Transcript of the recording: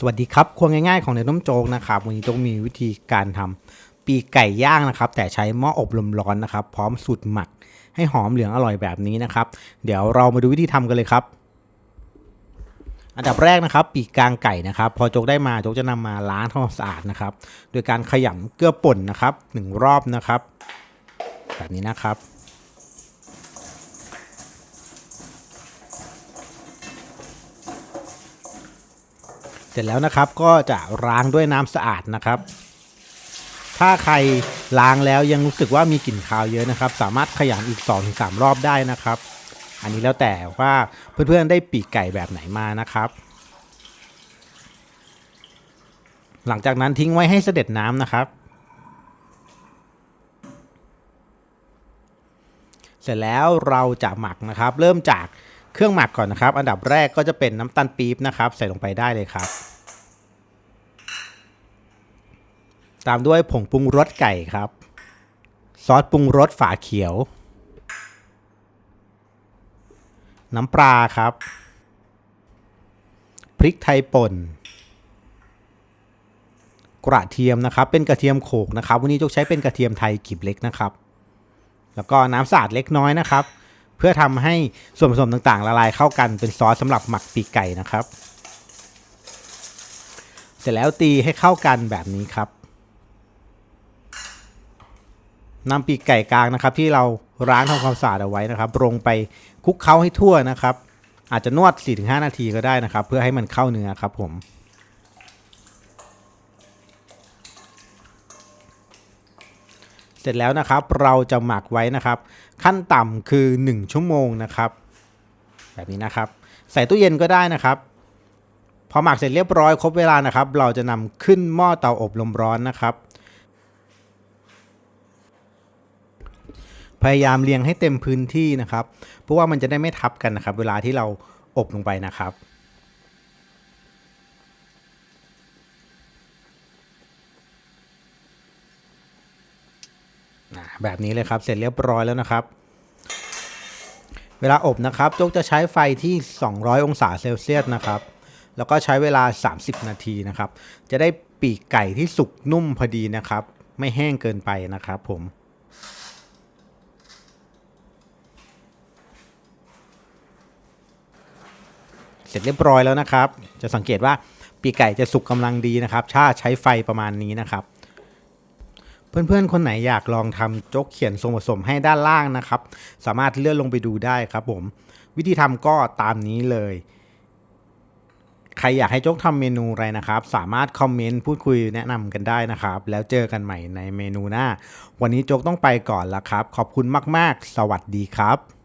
สวัสดีครับครัวง่ายๆของเนยน้มโจ๊กนะครับวันนี้โจ๊กมีวิธีการทำปีกไก่ย่างนะครับ แต่ใช้หม้ออบลมร้อนนะครับ พร้อมสูตรหมัก ให้หอมเหลืองอร่อยแบบนี้นะครับ เดี๋ยวเรามาดูวิธีทำกันเลยครับ อันดับแรกนะครับ ปีกกลางไก่นะครับ พอโจ๊กได้มาโจ๊กจะนำมาล้างทำความสะอาดนะครับ โดยการขยำเกลือป่นนะครับหนึ่งรอบนะครับ แบบนี้นะครับ สร็จแล้วนะครับก็จะล้างด้วยน้ำสะอาดนะครับ ถ้าใครล้างแล้วยังรู้สึกว่ามีกลิ่นคาวเยอะนะครับ สามารถขยำอีก 2-3 รอบได้นะครับ อันนี้แล้วแต่ว่าเพื่อนๆได้ปีกไก่แบบไหนมานะครับ หลังจากนั้นทิ้งไว้ให้เสด็จน้ำนะครับ เสร็จแล้วเราจะหมักนะครับ เริ่มจากเครื่องหมักก่อนนะครับ อันดับแรกก็จะเป็นน้ำตาลปี๊บนะครับ ใส่ลงไปได้เลยครับ ตามด้วยผงปรุงรสไก่ครับ ซอสปรุงรสฝาเขียว น้ำปลาครับ พริกไทยป่น กระเทียมนะครับ เป็นกระเทียมโขกนะครับ วันนี้จกใช้เป็นกระเทียมไทยกลีบเล็กนะครับ แล้วก็น้ำสะอาดเล็กน้อยนะครับ เพื่อทำให้ส่วนผสมต่างๆ ละลายเข้ากันเป็นซอสสำหรับหมักปีกไก่นะครับ เสร็จแล้วตีให้เข้ากันแบบนี้ครับ นำปีกไก่กลางนะครับ ที่เราล้างทำความสะอาดเอาไว้นะครับลงไปคลุกเคล้าให้ทั่วนะครับ อาจจะนวด 4-5 นาทีก็ได้นะครับ เพื่อให้มันเข้าเนื้อครับผมเสร็จแล้วนะครับเราจะหมักไว้นะครับ ขั้นต่ำคือ 1 ชั่วโมงนะครับ แบบนี้นะครับ ใส่ตู้เย็นก็ได้นะครับพอหมักเสร็จเรียบร้อยครบเวลานะครับ เราจะนำขึ้นหม้อเตาอบลมร้อนนะครับ พยายามเรียงให้เต็มพื้นที่นะครับ เพราะว่ามันจะได้ไม่ทับกันนะครับ เวลาที่เราอบลงไปนะครับแบบนี้เลยครับ เสร็จเรียบร้อยแล้วนะครับ เวลาอบนะครับโจ๊กจะใช้ไฟที่ 200 องศาเซลเซียสนะครับ แล้วก็ใช้เวลา 30 นาทีนะครับ จะได้ปีกไก่ที่สุกนุ่มพอดีนะครับ ไม่แห้งเกินไปนะครับผม เสร็จเรียบร้อยแล้วนะครับ จะสังเกตว่าปีกไก่จะสุกกำลังดีนะครับถ้าใช้ไฟประมาณนี้นะครับ เพื่อนๆ คนไหนอยากลองทำโจ๊กเขียนส่วนผสมให้ด้านล่างนะครับ สามารถเลื่อนลงไปดูได้ครับผม วิธีทำก็ตามนี้เลย ใครอยากให้โจ๊กทำเมนูอะไรนะครับ สามารถคอมเมนต์พูดคุยแนะนำกันได้นะครับ แล้วเจอกันใหม่ในเมนูหน้า วันนี้โจ๊กต้องไปก่อนละครับ ขอบคุณมาก ๆ สวัสดีครับ